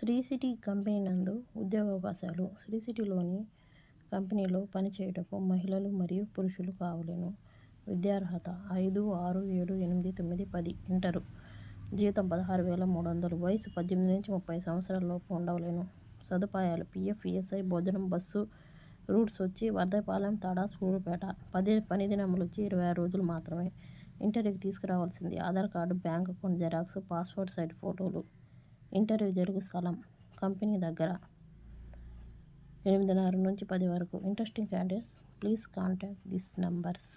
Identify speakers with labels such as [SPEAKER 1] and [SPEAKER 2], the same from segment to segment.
[SPEAKER 1] Shri city company నందు ఉద్యోగ అవకాశాలు శ్రీ సిటీలోని కంపెనీలో పనిచేయుటకు మహిళలు మరియు పురుషులు కావలేను. విద్యార్హత ఐదు ఆరు ఏడు ఎనిమిది తొమ్మిది పది ఇంటరు. జీతం పదహారు వేల మూడు వందలు. వయసు పద్దెనిమిది నుంచి ముప్పై సంవత్సరాల లోపు ఉండవలేను. సదుపాయాలు పిఎఫ్ ఈఎస్ఐ భోజనం బస్సు రూట్స్ వచ్చి వర్ధపాలెం తడా సూరుపేట పది పని దినములు వచ్చి ఇరవై ఆరు రోజులు మాత్రమే ఇంటర్వ్యూకి తీసుకురావాల్సింది. Aadhaar card bank account xerox passport size ఫోటోలు ఇంటర్వ్యూ జరుగు స్థలం కంపెనీ దగ్గర. ఎనిమిదిన్నర నుంచి పది వరకు. Interesting candidates please contact this numbers.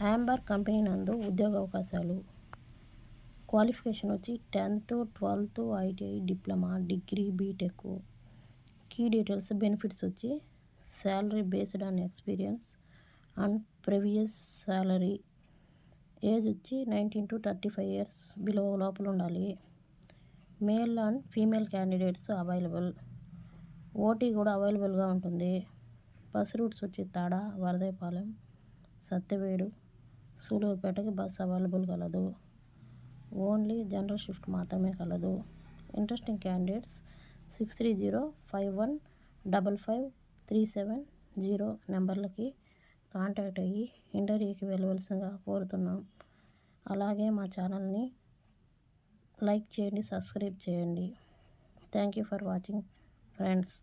[SPEAKER 1] Amber company నందు ఉద్యోగ అవకాశాలు. క్వాలిఫికేషన్ వచ్చి tenth twelfth ITI diploma degree BTech. Key details benefits వచ్చి salary based on experience and previous salary age వచ్చి nineteen to thirty five years below లోపల ఉండాలి. Male and female candidates available. OT కూడా అవైలబుల్గా ఉంటుంది. బస్ రూట్స్ వచ్చి తాడ వరదైపాలెం సత్యవేడు సూలూరుపేటకి bus available కలదు. ఓన్లీ జనరల్ షిఫ్ట్ మాత్రమే కలదు. Interesting candidates six three zero five one double five three seven zero నెంబర్లకి contact అయ్యి ఇంటర్వ్యూకి వెళ్ళవలసిందిగా కోరుతున్నాం. అలాగే మా ఛానల్ని లైక్ చేయండి సబ్స్క్రైబ్ చేయండి. Thank you for watching friends.